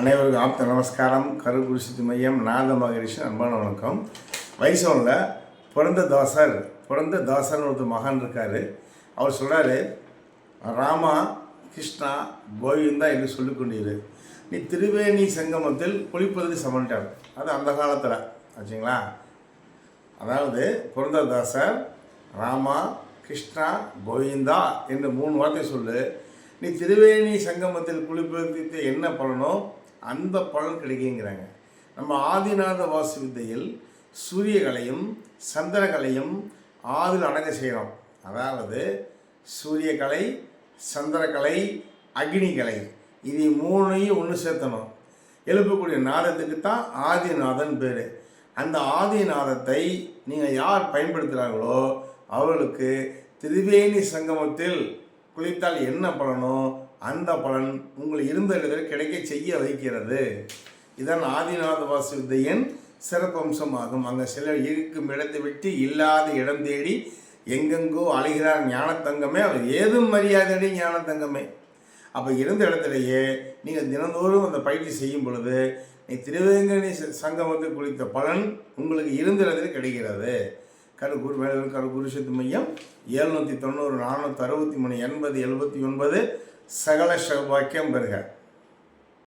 அனைவருக்கும் ஆப்த நமஸ்காரம். கரு சித்தி மையம் நாத மகரிஷி அன்பான வணக்கம். வைசவனில் பிறந்த தாசர் பிறந்த தாசர்னு ஒருத்தர் மகான் இருக்கார். அவர் சொல்கிறாரு ராமா கிருஷ்ணா கோவிந்தா என்று சொல்லிக்கொண்டீர் நீ திருவேணி சங்கமத்தில் குளிப்பதற்கு சமன்ட்டார் அது அந்த காலத்தில் ஆச்சுங்களா? அதாவது புரந்ததாசர் ராமா கிருஷ்ணா கோவிந்தா என்று மூணு வார்த்தை சொல்லு. நீ திருவேணி சங்கமத்தில் குளிப்பதற்கு என்ன பலனோ அந்த பலன் கிடைக்குங்கிறாங்க. நம்ம ஆதிநாத வாசு வித்தையில் சூரியகலையும் சந்திரகலையும் ஆதில் அடங்க செய்கிறோம் அதாவது சூரியகலை சந்திரகலை அக்னிகலை இது மூணையும் ஒன்று சேர்த்தணும். எழுப்பக்கூடிய நாதத்துக்கு தான் ஆதிநாதன் பேர். அந்த ஆதிநாதத்தை நீங்கள் யார் பயன்படுத்துகிறாங்களோ அவர்களுக்கு திரிவேணி சங்கமத்தில் குளித்தால் என்ன பலனோ அந்த பலன் உங்கள் இருந்த இடத்தில் கிடைக்க செய்ய வைக்கிறது. இதன் ஆதிநாத வாசு வித்தையின் சிறப்பம்சமாகும். அங்கே சிலர் இருக்கும் இடத்தை விட்டு இல்லாத இடம் தேடி எங்கெங்கோ அலைகிறார் ஞானத்தங்கமே. அவர் ஏதும் மரியாதையடி ஞானத்தங்கமே. அப்போ இருந்த இடத்துலையே நீங்கள் தினந்தோறும் அந்த பயிற்சி செய்யும் பொழுது நீ திருவேங்கனி ச- சங்கமத்தில் குளித்த பலன் உங்களுக்கு இருந்த இடத்துல கிடைக்கிறது. கருப்பூர் குரு வேலூர் கரு குருஷத்து மையம் எழுநூற்றி தொண்ணூறு நானூற்றி அறுபத்தி மூணு எண்பது எழுபத்தி ஒன்பது சகல சௌபாக்கியம் பெறுக.